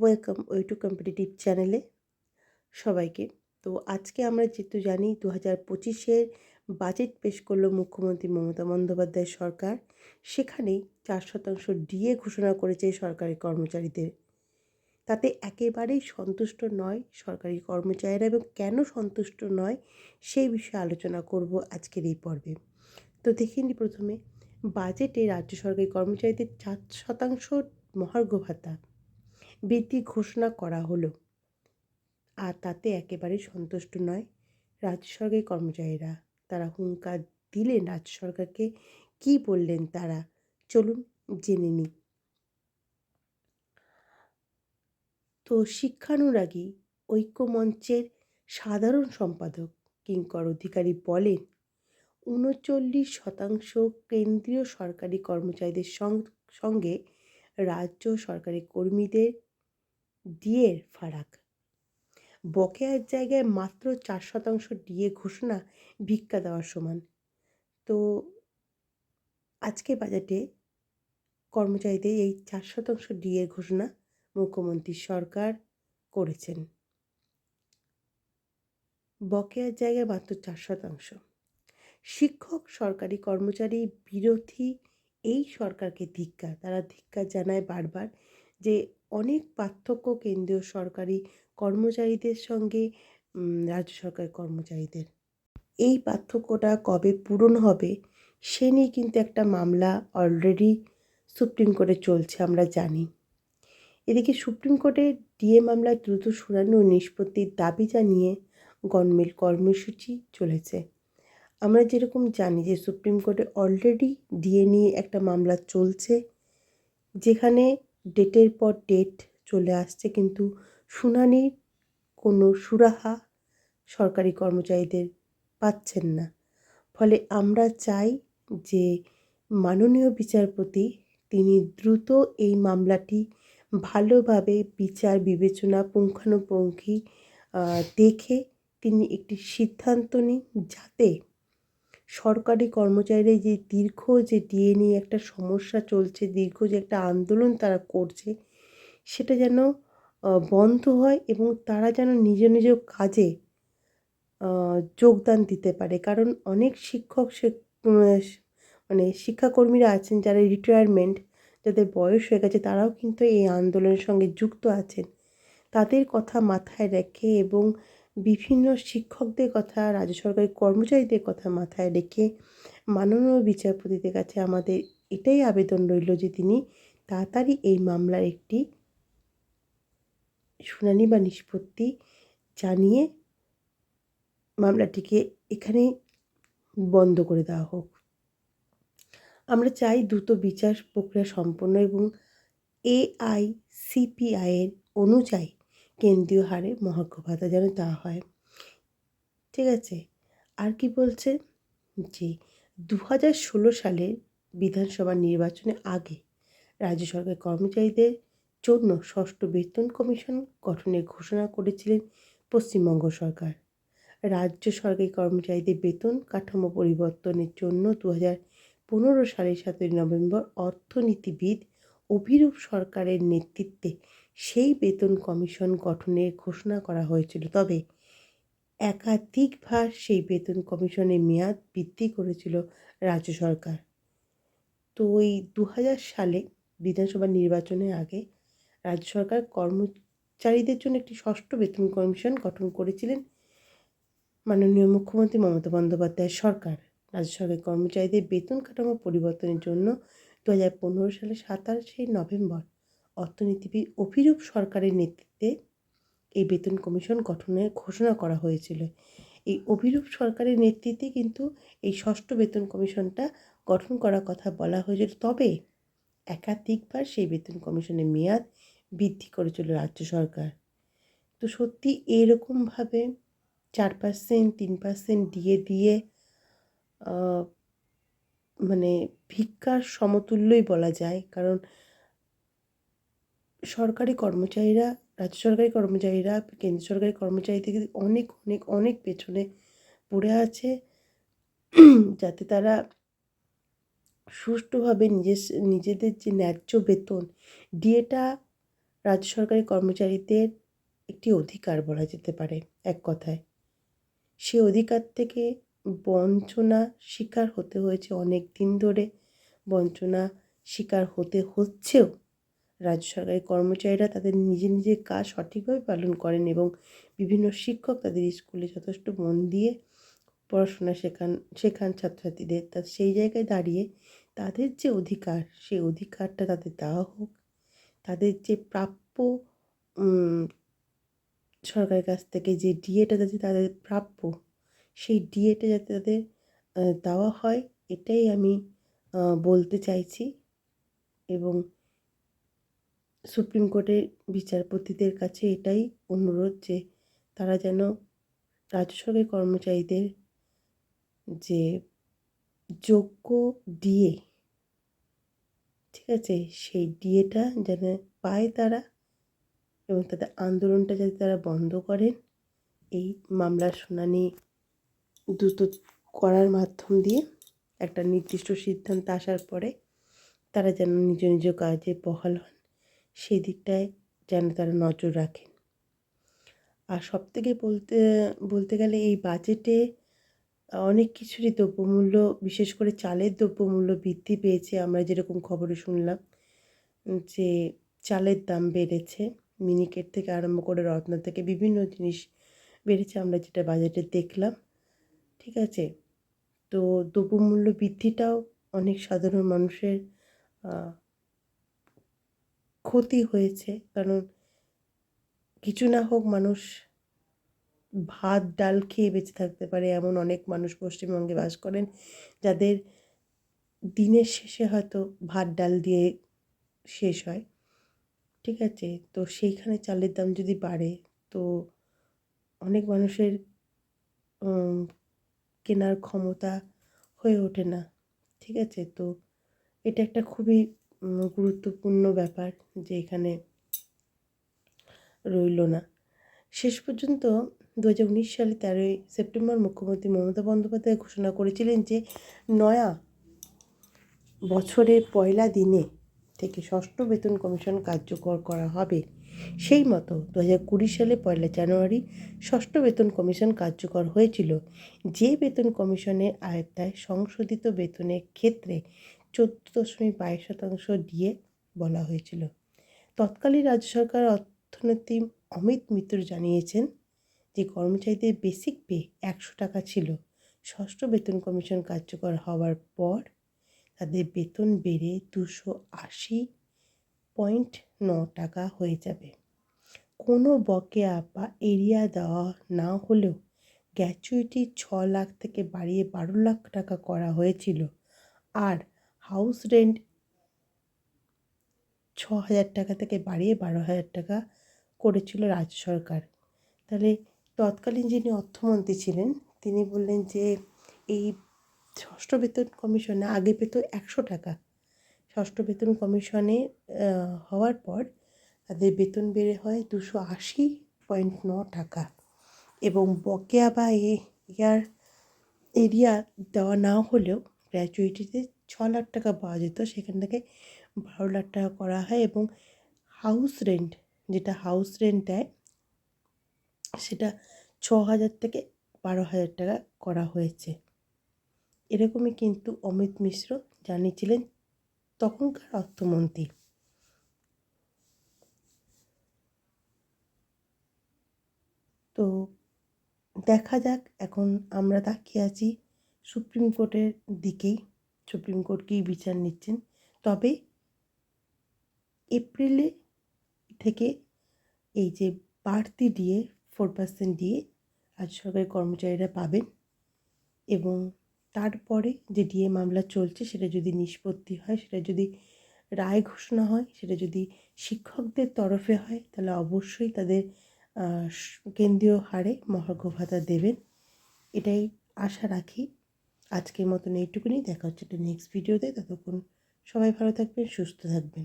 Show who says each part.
Speaker 1: Welcome ওই to competitive চ্যানেলে সবাইকে। তো আজকে আমরা যেহেতু জানি দু হাজার পঁচিশের বাজেট পেশ করল মুখ্যমন্ত্রী মমতা বন্দ্যোপাধ্যায় সরকার, সেখানেই চার শতাংশ ডিএ ঘোষণা করেছে সরকারি কর্মচারীদের। তাতে একেবারেই সন্তুষ্ট নয় সরকারি কর্মচারীরা এবং কেন সন্তুষ্ট নয় সেই বিষয়ে আলোচনা করব আজকের এই পর্বে। তো দেখে প্রথমে, বাজেটে রাজ্য সরকারি কর্মচারীদের চার শতাংশ মহার্ঘ ভাতা। বৃদ্ধি ঘোষণা করা হলো। আর তাতে একেবারে সন্তুষ্ট নয় রাজ্য সরকারি কর্মচারীরা। তারা হুঙ্কার দিলেন রাজ্য সরকারকে কি বললেন তারা? চলুন জেনে নিই। তো শিক্ষানুরাগী ঐক্যমঞ্চের সাধারণ সম্পাদক কিঙ্কর অধিকারী বলেন, উনচল্লিশ শতাংশ কেন্দ্রীয় সরকারি কর্মচারীদের সঙ্গে রাজ্য সরকারি কর্মীদের ডিএর ফারাক। বকেয়ার জায়গায় মাত্র চার শতাংশ ডিএ ঘোষণা ভিক্ষা দেওয়ার সমান। তো আজকে বাজেটে কর্মচারীদের এই চার শতাংশ ডিএ ঘোষণা মুখ্যমন্ত্রী সরকার করেছেন। বকেয়ার জায়গায় মাত্র চার শতাংশ। শিক্ষক, সরকারি কর্মচারী, বিরোধী এই সরকারকে ধিক্কার, তারা ধিক্কার জানায় বারবার যে অনেক পার্থক্য কেন্দ্রীয় সরকারি কর্মচারীদের সঙ্গে রাজ্য সরকারি কর্মচারীদের। এই পার্থক্যটা কবে পূরণ হবে, সে নিয়ে কিন্তু একটা মামলা অলরেডি সুপ্রিম কোর্টে চলছে, আমরা জানি। এদিকে সুপ্রিম কোর্টে ডিএ মামলায় দ্রুত শুনানি ও নিষ্পত্তির দাবি জানিয়ে গণমেল কর্মসূচি চলেছে। আমরা যেরকম জানি যে, সুপ্রিম কোর্টে অলরেডি ডিএ নিয়ে একটা মামলা চলছে, যেখানে ডেটের পর ডেট চলে আসছে, কিন্তু শুনানির কোনো সুরাহা সরকারি কর্মচারীদের পাচ্ছেন না। ফলে আমরা চাই যে মাননীয় বিচারপতি তিনি দ্রুত এই মামলাটি ভালোভাবে বিচার বিবেচনা পুঙ্খানুপুঙ্খি দেখে তিনি একটি সিদ্ধান্ত নিন যাতে সরকারি কর্মচারীরা যে দীর্ঘ যে ডিএ নিয়ে একটা সমস্যা চলছে, দীর্ঘ যে একটা আন্দোলন তারা করছে, সেটা যেন বন্ধ হয় এবং তারা যেন নিজ নিজ কাজে যোগদান দিতে পারে। কারণ অনেক শিক্ষক মানে শিক্ষাকর্মীরা আছেন যারা রিটায়ারমেন্ট যাদের বয়স হয়ে গেছে, তারাও কিন্তু এই আন্দোলনের সঙ্গে যুক্ত আছেন। তাদের কথা মাথায় রেখে এবং বিভিন্ন শিক্ষকদের কথা, রাজ্য সরকারি কর্মচারীদের কথা মাথায় রেখে মাননীয় বিচারপতিদের কাছে আমাদের এটাই আবেদন রইল যে তিনি তাড়াতাড়ি এই মামলার একটি শুনানি বা নিষ্পত্তি জানিয়ে মামলাটিকে এখানে বন্ধ করে দেওয়া হোক। আমরা চাই দ্রুত বিচার প্রক্রিয়া সম্পন্ন এবং এআই সিপিআইয়ের অনুযায়ী কেন্দ্রীয় হারে মহার্ঘ ভাতা যেন দেওয়া হয়। ঠিক আছে? আর কি বলছে? যে দু হাজার ষোলো সালের বিধানসভা নির্বাচনের আগে রাজ্য সরকার কর্মচারীদের জন্য ষষ্ঠ বেতন কমিশন গঠনের ঘোষণা করেছিলেন পশ্চিমবঙ্গ সরকার। রাজ্য সরকারি কর্মচারীদের বেতন কাঠামো পরিবর্তনের জন্য দু হাজার পনেরো সালের সতেরোই নভেম্বর অর্থনীতিবিদ অভিরূপ সরকারের নেতৃত্বে সেই বেতন কমিশন গঠনের ঘোষণা করা হয়েছিল। তবে একাধিকবার সেই বেতন কমিশনের মেয়াদ বৃদ্ধি করেছিল রাজ্য সরকার। তো ওই দু হাজার সালে বিধানসভা নির্বাচনের আগে রাজ্য সরকার কর্মচারীদের জন্য একটি ষষ্ঠ বেতন কমিশন গঠন করেছিলেন মাননীয় মুখ্যমন্ত্রী মমতা বন্দ্যোপাধ্যায়ের সরকার। রাজ্য সরকারি কর্মচারীদের বেতন কাঠামো পরিবর্তনের জন্য দু হাজার পনেরো সালে সাতাশে নভেম্বর অর্থনীতিবিদ অভিরূপ সরকারের নেতৃত্বে এই বেতন কমিশন গঠনের ঘোষণা করা হয়েছিল। এই অভিরূপ সরকারের নেতৃত্বে কিন্তু এই ষষ্ঠ বেতন কমিশনটা গঠন করার কথা বলা হয়েছিল। তবে একাধিকবার সেই বেতন কমিশনের মেয়াদ বৃদ্ধি করেছিল রাজ্য সরকার। তো সত্যি এরকমভাবে চার পার্সেন্ট তিন পার্সেন্ট দিয়ে দিয়ে মানে ভিক্ষার সমতুল্যই বলা যায়। কারণ সরকারি কর্মচারীরা, রাজ্য সরকারি কর্মচারীরা কেন্দ্র সরকারি কর্মচারী থেকে অনেক অনেক অনেক পেছনে পড়ে আছে। যাতে তারা সুষ্ঠুভাবে নিজের নিজেদের যে ন্যায্য বেতন ডিএটা রাজ্য সরকারি কর্মচারীদের একটি অধিকার বলা যেতে পারে, এক কথায়। সে অধিকার থেকে বঞ্চনা শিকার হতে হয়েছে অনেক দিন ধরে। বঞ্চনা শিকার হতে হচ্ছেও রাজ্য সরকারি কর্মচারীরা তাদের নিজের নিজের কাজ সঠিকভাবে পালন করেন এবং বিভিন্ন শিক্ষক তাদের স্কুলে যথেষ্ট মন দিয়ে পড়াশোনা শেখান শেখান ছাত্রছাত্রীদের। তা সেই জায়গায় দাঁড়িয়ে তাদের যে অধিকার, সেই অধিকারটা তাদের দেওয়া হোক, তাদের যে প্রাপ্য সরকারের কাছ থেকে যে ডিএটা যাতে তাদের প্রাপ্য, সেই ডিএটা যাতে তাদের দেওয়া হয়, এটাই আমি বলতে চাইছি। এবং সুপ্রিম কোর্টের বিচারপতিদের কাছে এটাই অনুরোধ যে তারা যেন রাজ্য কর্মচারীদের যে যোগ্য ডিএ, ঠিক আছে, সেই ডিএটা যেন পায় তারা এবং তাদের আন্দোলনটা যাতে তারা বন্ধ করেন, এই মামলার শুনানি দ্রুত করার মাধ্যম দিয়ে একটা নির্দিষ্ট সিদ্ধান্ত আসার পরে তারা যেন নিজ নিজ কাজে বহাল হন। সেই দিকটায় যেন তারা নজর রাখেন। আর সব থেকে বলতে বলতে গেলে এই বাজেটে অনেক কিছুরই দ্রব্যমূল্য, বিশেষ করে চালের দ্রব্যমূল্য বৃদ্ধি পেয়েছে। আমরা যেরকম খবরে শুনলাম যে চালের দাম বেড়েছে, মিনিকেট থেকে আরম্ভ করে রত্না থেকে বিভিন্ন জিনিস বেড়েছে আমরা যেটা বাজেটে দেখলাম, ঠিক আছে? তো দ্রব্যমূল্য বৃদ্ধিটাও অনেক সাধারণ মানুষের ক্ষতি হয়েছে, কারণ কিছু না হোক মানুষ ভাত, ডাল খেয়ে বেঁচে থাকতে পারে এমন অনেক মানুষ পশ্চিমবঙ্গে বাস করেন, যাদের দিনের শেষে হয়তো ভাত, ডাল দিয়ে শেষ হয়। ঠিক আছে? তো সেইখানে চালের দাম যদি বাড়ে, তো অনেক মানুষের কেনার ক্ষমতা হয়ে ওঠে না। ঠিক আছে? তো এটা একটা খুবই গুরুত্বপূর্ণ ব্যাপার যে এখানে রইল না। শেষ পর্যন্ত দু হাজার উনিশ সালে তেরোই সেপ্টেম্বর মুখ্যমন্ত্রী মমতা বন্দ্যোপাধ্যায় ঘোষণা করেছিলেন যে নয়া বছরের পয়লা দিনে থেকে ষষ্ঠ বেতন কমিশন কার্যকর করা হবে। সেই মতো দু হাজার কুড়ি সালে পয়লা জানুয়ারি ষষ্ঠ বেতন কমিশন কার্যকর হয়েছিল। যে বেতন কমিশনের আয়ত্তায় সংশোধিত বেতনের ক্ষেত্রে চোদ্দ দশমিক বাইশ শতাংশ দিয়ে বলা হয়েছিল। তৎকালীন রাজ্য সরকার অর্থনীতি অমিত মিত্র জানিয়েছেন যে, কর্মচারীদের বেসিক পে একশো টাকা ছিল। ষষ্ঠ বেতন কমিশন কার্যকর হওয়ার পর তাদের বেতন বেড়ে দুশো আশি পয়েন্ট ন টাকা হয়ে যাবে। কোনো বকেয়া বা এরিয়া দেওয়া না হলেও গ্র্যাচুইটি ছ লাখ থেকে বাড়িয়ে বারো লাখ টাকা করা হয়েছিল। আর হাউস রেন্ট ছ হাজার টাকা থেকে বাড়িয়ে বারো হাজার টাকা করেছিল রাজ্য সরকার। তাহলে তৎকালীন যিনি অর্থমন্ত্রী ছিলেন, তিনি বললেন যে এই ষষ্ঠ বেতন কমিশনে আগে পেত একশো টাকা। ষষ্ঠ বেতন কমিশনে হওয়ার পর তাদের বেতন বেড়ে হয় দুশো আশি পয়েন্ট ন টাকা এবং বকেয়া বা এয়ার এরিয়া দেওয়া না হলেও গ্র্যাচুইটিতে ছ লাখ টাকা পাওয়া যেত। সেখান থেকে বারো লাখ টাকা করা হয় এবং হাউস রেন্ট যেটা হাউস রেন্ট দেয়, সেটা ছ হাজার থেকে বারো হাজার টাকা করা হয়েছে। এরকমই কিন্তু অমিত মিশ্র জানিয়েছিলেন তখনকার অর্থমন্ত্রী। তো দেখা যাক, এখন আমরা তাকিয়ে আছি সুপ্রিম কোর্টের দিকেই। সুপ্রিম কোর্ট কী বিচার নিচ্ছেন? তবে এপ্রিলে থেকে এই যে বাড়তি দিয়ে ফোর পার্সেন্ট দিয়ে রাজ্য সরকারি কর্মচারীরা পাবেন এবং তারপরে যে ডিএ মামলা চলছে সেটা যদি নিষ্পত্তি হয়, সেটা যদি রায় ঘোষণা হয়, সেটা যদি শিক্ষকদের তরফে হয়, তাহলে অবশ্যই তাদের কেন্দ্রীয় হারে মহার্ঘ ভাতা দেবেন। এটাই আশা রাখি। আজকের মতন এইটুকুনি। দেখা হচ্ছে একটা নেক্সট ভিডিওতে ততক্ষণ সবাই ভালো থাকবেন সুস্থ থাকবেন।